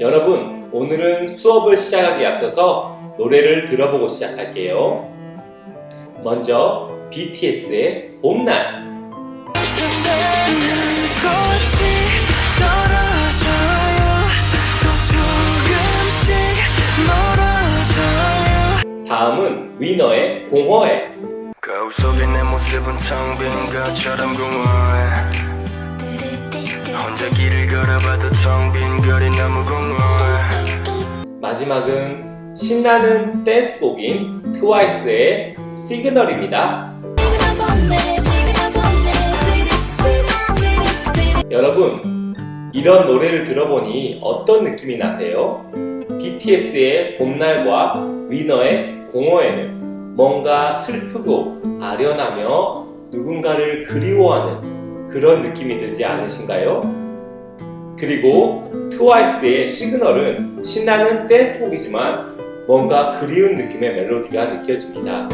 여러분, 오늘은 수업을 시작하기에 앞서서 노래를 들어보고 시작할게요. 먼저 BTS의 봄날. 다음은 위너의 공허해. 거울 속에 내 모습은 텅빈 것처럼 공허해 혼자 길을 걸어봐도 텅빈 거리 너무 공허해 마지막은 신나는 댄스곡인 트와이스의 시그널입니다. 여러분, 이런 노래를 들어보니 어떤 느낌이 나세요? BTS의 봄날과 위너의 공허에는 뭔가 슬프고 아련하며 누군가를 그리워하는 그런 느낌이 들지 않으신가요? 그리고 트와이스의 시그널은 신나는 댄스곡이지만 뭔가 그리운 느낌의 멜로디가 느껴집니다.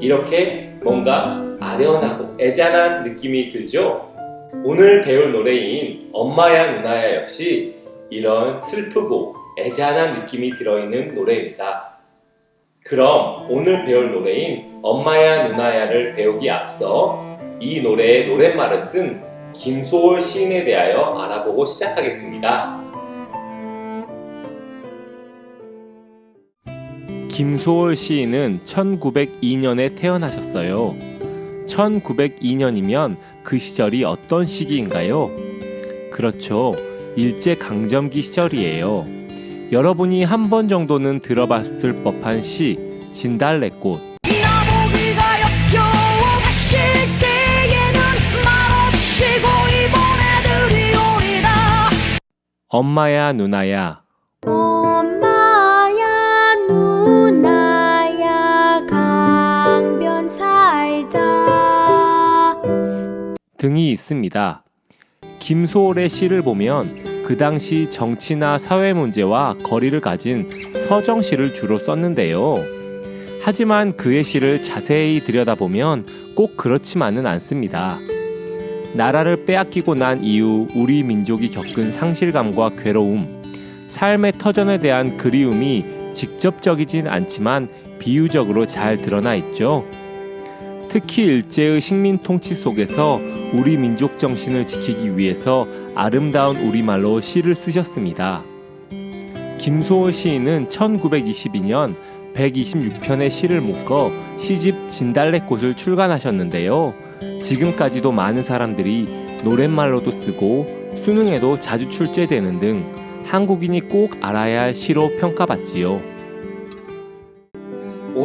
이렇게 뭔가 아련하고 애잔한 느낌이 들죠? 오늘 배울 노래인 엄마야 누나야 역시 이런 슬프고 애잔한 느낌이 들어있는 노래입니다. 그럼 오늘 배울 노래인 엄마야 누나야를 배우기 앞서 이 노래의 노랫말을 쓴 김소월 시인에 대하여 알아보고 시작하겠습니다. 김소월 시인은 1902년에 태어나셨어요. 1902년이면 그 시절이 어떤 시기인가요? 그렇죠. 일제강점기 시절이에요. 여러분이 한 번 정도는 들어봤을 법한 시, 진달래꽃. 엄마야, 누나야. 엄마야 누나야 강변 살자 등이 있습니다. 김소월의 시를 보면 그 당시 정치나 사회 문제와 거리를 가진 서정 시를 주로 썼는데요. 하지만 그의 시를 자세히 들여다보면 꼭 그렇지만은 않습니다. 나라를 빼앗기고 난 이후 우리 민족이 겪은 상실감과 괴로움, 삶의 터전에 대한 그리움이 직접적이진 않지만 비유적으로 잘 드러나 있죠. 특히 일제의 식민 통치 속에서 우리 민족 정신을 지키기 위해서 아름다운 우리말로 시를 쓰셨습니다. 김소월 시인은 1922년 126편의 시를 묶어 시집 진달래꽃을 출간하셨는데요. 지금까지도 많은 사람들이 노랫말로도 쓰고 수능에도 자주 출제되는 등 한국인이 꼭 알아야 할 시로 평가받지요.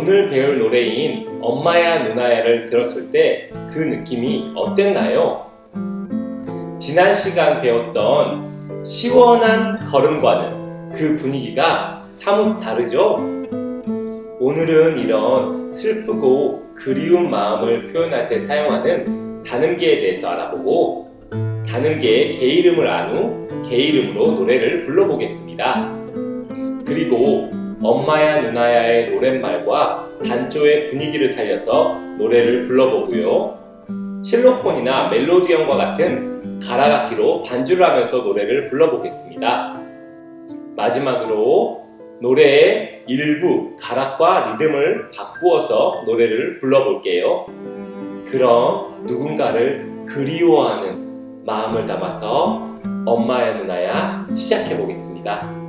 오늘 배울 노래인 엄마야 누나야를 들었을 때 그 느낌이 어땠나요? 지난 시간 배웠던 시원한 걸음과는 그 분위기가 사뭇 다르죠? 오늘은 이런 슬프고 그리운 마음을 표현할 때 사용하는 단음계에 대해서 알아보고 단음계의 개 이름을 안 후 개 이름으로 노래를 불러보겠습니다. 그리고 엄마야 누나야의 노랫말과 단조의 분위기를 살려서 노래를 불러보고요. 실로폰이나 멜로디언과 같은 가라악기로 반주를 하면서 노래를 불러보겠습니다. 마지막으로 노래의 일부 가락과 리듬을 바꾸어서 노래를 불러볼게요. 그럼 누군가를 그리워하는 마음을 담아서 엄마야 누나야 시작해 보겠습니다.